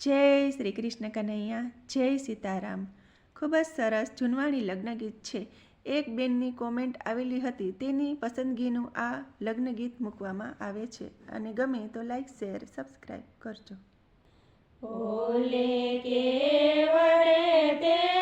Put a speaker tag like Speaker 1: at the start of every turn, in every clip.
Speaker 1: જય શ્રી કૃષ્ણ કનૈયા, જય સીતારામ. ખૂબ જ સરસ જૂનવાણી લગ્ન ગીત છે. એક બેનની કોમેન્ટ આવેલી હતી, તેની પસંદગીનું આ લગ્ન ગીત મૂકવામાં આવે છે અને ગમે તો લાઈક શેર સબસ્ક્રાઈબ કરજો.
Speaker 2: ઓલે કેવડે તે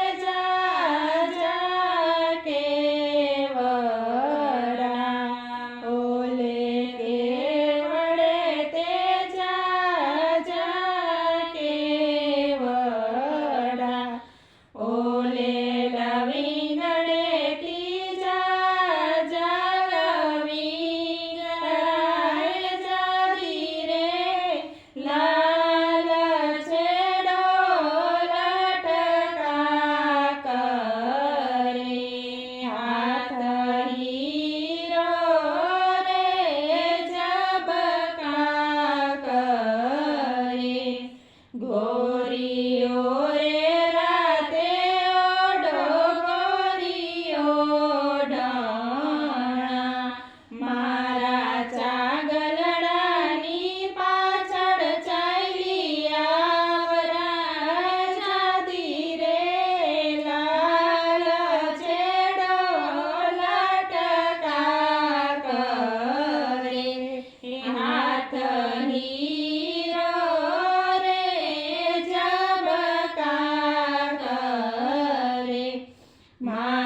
Speaker 2: Go. Mas...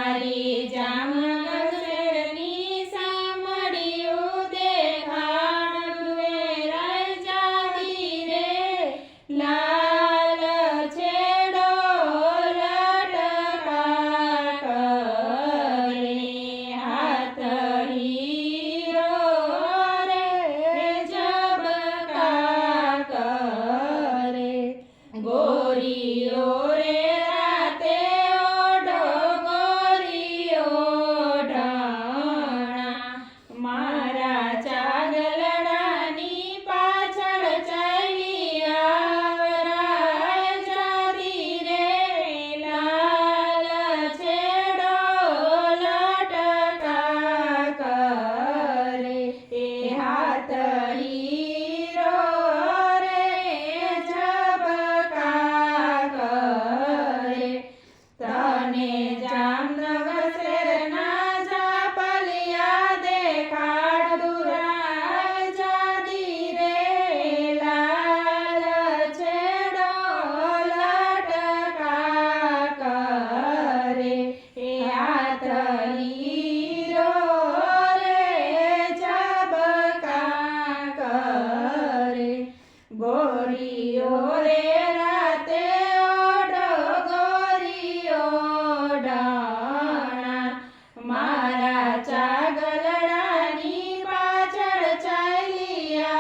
Speaker 2: चा गलडानी पाचड़ चालिया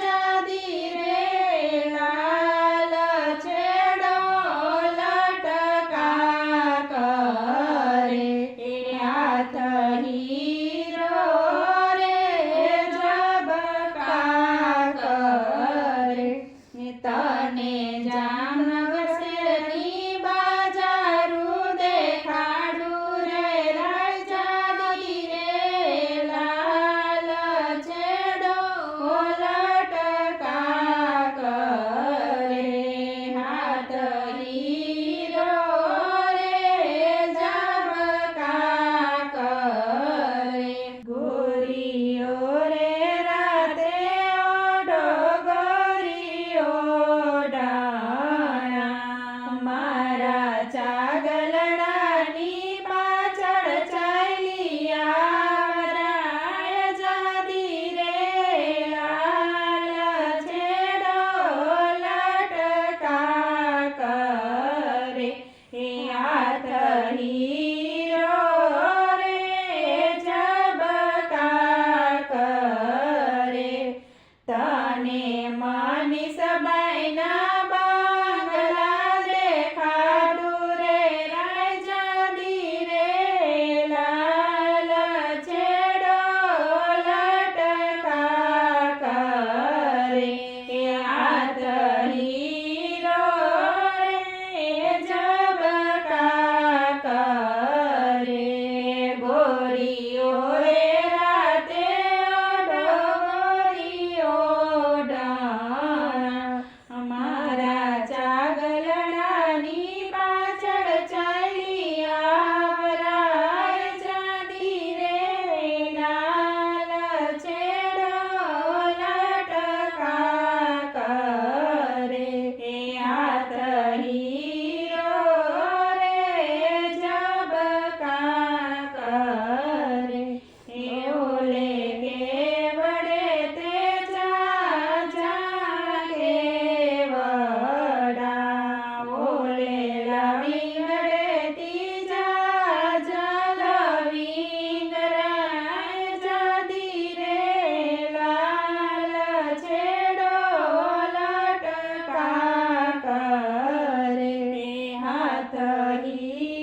Speaker 2: जादी रे लाल छेड़ो लटका करे. हाथ हीरो रे जबका करे.
Speaker 1: तने जा Hari